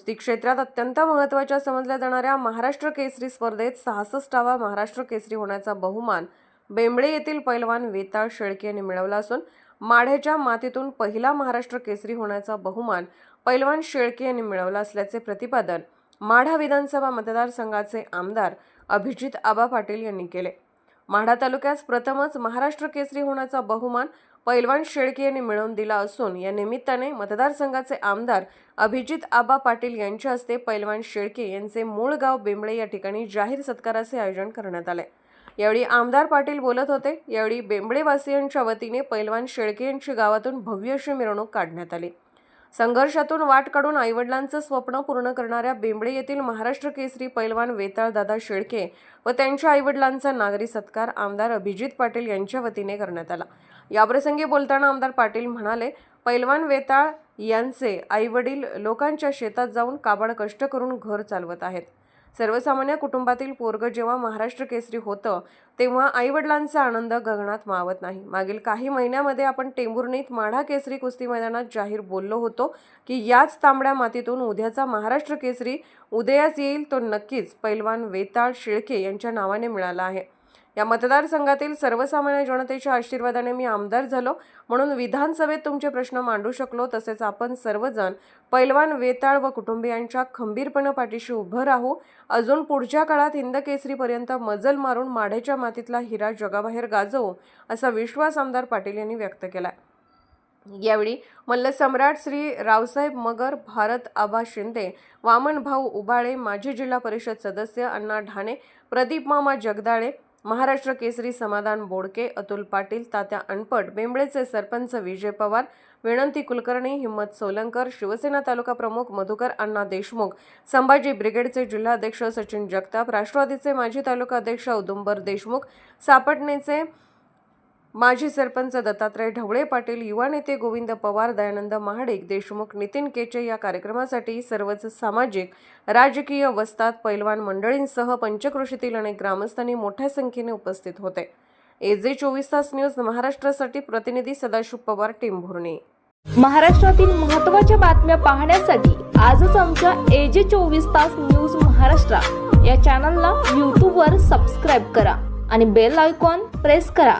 कुस्ती क्षेत्रात अत्यंत महत्त्वाच्या समजल्या जाणाऱ्या महाराष्ट्र केसरी स्पर्धेत सहासष्टावा महाराष्ट्र केसरी होण्याचा बहुमान बेंबळे येथील पैलवान वेताळ शेळके यांनी मिळवला असून माढ्याच्या मातीतून पहिला महाराष्ट्र केसरी होण्याचा बहुमान पैलवान शेळके यांनी मिळवला असल्याचे प्रतिपादन माढा विधानसभा मतदारसंघाचे आमदार अभिजित आबा पाटील यांनी केले. माढा तालुक्यास प्रथमच महाराष्ट्र केसरी होण्याचा बहुमान पैलवान शेळके यांनी मिळवून दिला असून या निमित्ताने मतदारसंघाचे आमदार अभिजित आबा पाटील यांच्या हस्ते पैलवान शेळके यांचे मूळ गाव बेंबळे या ठिकाणी जाहीर सत्काराचे आयोजन करण्यात आले. यावेळी आमदार पाटील बोलत होते. यावेळी बेंबळेवासियांच्या वतीने पैलवान शेळके यांची गावातून भव्य अशी मिरवणूक काढण्यात आली. संघर्षातून वाट काढून आईवडिलांचं स्वप्न पूर्ण करणाऱ्या बेंबळे येथील महाराष्ट्र केसरी पैलवान वेताळ दादा शेळके व त्यांच्या आईवडिलांचा नागरी सत्कार आमदार अभिजित पाटील यांच्या वतीने करण्यात आला. याप्रसंगी बोलताना आमदार पाटील म्हणाले पैलवान वेताळ यांचे आईवडील लोकांच्या शेतात जाऊन काबाड कष्ट करून घर चालवत आहेत. सर्वसामान्य कुटुंबातील पोरग जेव्हा महाराष्ट्र केसरी होतं तेव्हा आईवडिलांचा आनंद गगनात मावत नाही. मागील काही महिन्यामध्ये आपण टेंभुर्णीत माढा केसरी कुस्ती मैदानात जाहीर बोललो होतो की याच तांबड्या मातीतून उद्याचा महाराष्ट्र केसरी उदयास येईल तो नक्कीच पैलवान वेताळ शेळके यांच्या नावाने मिळाला आहे. या मतदारसंघातील सर्वसामान्य जनतेच्या आशीर्वादाने मी आमदार झालो. म्हणून विधानसभेत तुमचे प्रश्न मांडू शकलो. तसेच आपण सर्वजण पैलवान वेताळ व कुटुंबियांच्या खंबीरपणे पाठीशी उभं राहू. अजून पुढच्या काळात हिंद केसरीपर्यंत मजल मारून माढेच्या मातीतला हिरा जगाबाहेर गाजवू असा विश्वास आमदार पाटील यांनी व्यक्त केला यावेळी मल्लसम्राट श्री रावसाहेब मगर भारत आबा शिंदे वामन भाऊ उबाळे माजी जिल्हा परिषद सदस्य अण्णा ढाणे प्रदीप मामा जगदाळे महाराष्ट्र केसरी समाधान बोडके अतुल पाटील तात्या अनपट बेंबळेचे सरपंच विजय पवार विनंती कुलकर्णी हिम्मत सोलंकर शिवसेना तालुका प्रमुख मधुकर अण्णा देशमुख संभाजी ब्रिगेडचे जिल्हाध्यक्ष सचिन जगताप राष्ट्रवादीचे माजी तालुका अध्यक्ष औदुंबर देशमुख सापटणेचे माजी सरपंच दत्तात्रय ढवळे पाटील युवा नेते गोविंद पवार दयानंद महाडिक देशमुख नितीन केचे या कार्यक्रमासाठी सर्वच सामाजिक राजकीय वस्तात पैलवान मंडळींसह पंचक्रोशीतील अनेक ग्रामस्थांनी मोठ्या संख्येने उपस्थित होते. एजे चोवीस तास न्यूज महाराष्ट्रासाठी प्रतिनिधी सदाशिव पवार टिंभुर्णी महाराष्ट्रातील महत्त्वाच्या बातम्या पाहण्यासाठी आजच आमच्या एजे चोवीस तास न्यूज महाराष्ट्र या चॅनलला यूट्यूबवर सबस्क्राईब करा आणि बेल आयकॉन प्रेस करा.